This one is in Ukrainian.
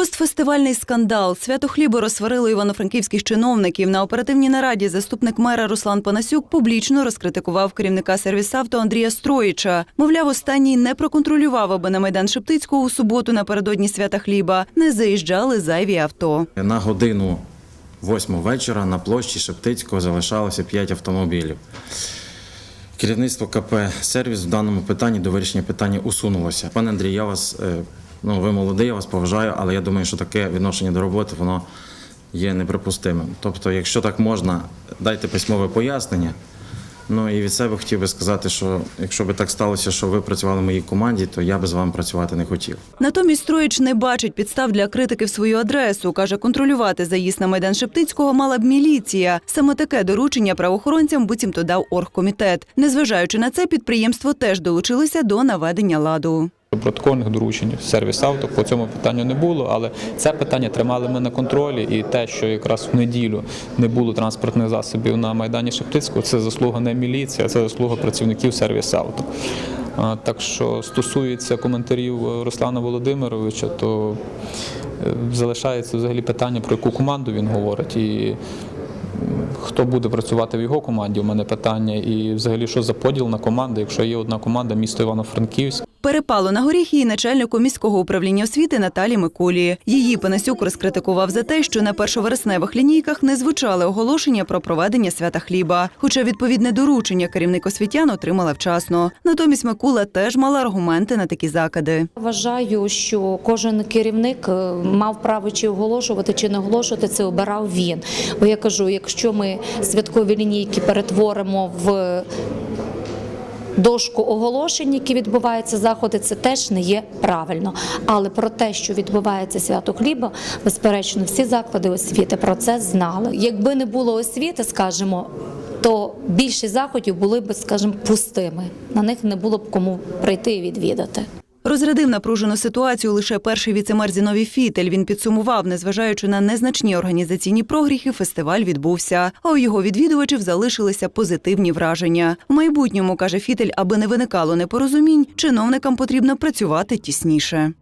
Постфестивальний скандал. Свято хлібу розсварило івано-франківських чиновників. На оперативній нараді заступник мера Руслан Панасюк публічно розкритикував керівника сервісавто Андрія Строїча. Мовляв, останній не проконтролював, аби на майдан Шептицького у суботу напередодні свята хліба не заїжджали зайві авто. На годину восьму вечора на площі Шептицького залишалося 5 автомобілів. Керівництво КП Сервіс в даному питанні до вирішення питання усунулося. Пане Андрій, я вас, е, ну ви молодий, я вас поважаю, але я думаю, що таке відношення до роботи воно є неприпустимим. Тобто, якщо так можна, дайте письмове пояснення. Ну і від себе хотів би сказати, що якщо би так сталося, що ви працювали в моїй команді, то я би з вами працювати не хотів. Натомість Строїч не бачить підстав для критики в свою адресу. Каже, контролювати заїзд на майдан Шептицького мала б міліція. Саме таке доручення правоохоронцям буцімто дав оргкомітет. Незважаючи на це, підприємство теж долучилося до наведення ладу. Протокольних доручень сервіс авто по цьому питанню не було, але це питання тримали ми на контролі. І те, що якраз в неділю не було транспортних засобів на майдані Шептицького, це заслуга не міліції, а це заслуга працівників сервіс авто. Так що стосується коментарів Руслана Володимировича, то е, залишається взагалі питання, про яку команду він говорить. І Хто буде працювати в його команді? У мене питання. І взагалі, що за поділ на команди, якщо є одна команда, місто Івано-Франківськ. Перепало на горіхи і начальнику міського управління освіти Наталі Микулі. Її Панасюк розкритикував за те, що на першовересневих лінійках не звучали оголошення про проведення свята хліба. Хоча відповідне доручення керівник освітян отримала вчасно. Натомість Микула теж мала аргументи на такі закиди. Вважаю, що кожен керівник е, мав право чи оголошувати, чи не оголошувати, це обирав він. Бо я кажу, якщо ми святкові лінійки перетворимо в дошку оголошень, які відбуваються заходи, це теж не є правильно. Але про те, що відбувається свято хліба, безперечно, всі заклади освіти про це знали. Якби не було освіти, скажімо, то більшість заходів були б, скажімо, пустими. На них не було б кому прийти і відвідати. Розрядив напружену ситуацію лише перший віцемер Зіновій Фітель. Він підсумував, незважаючи на незначні організаційні прогріхи, фестиваль відбувся. А у його відвідувачів залишилися позитивні враження. В майбутньому каже Фітель, аби не виникало непорозумінь, чиновникам потрібно працювати тісніше.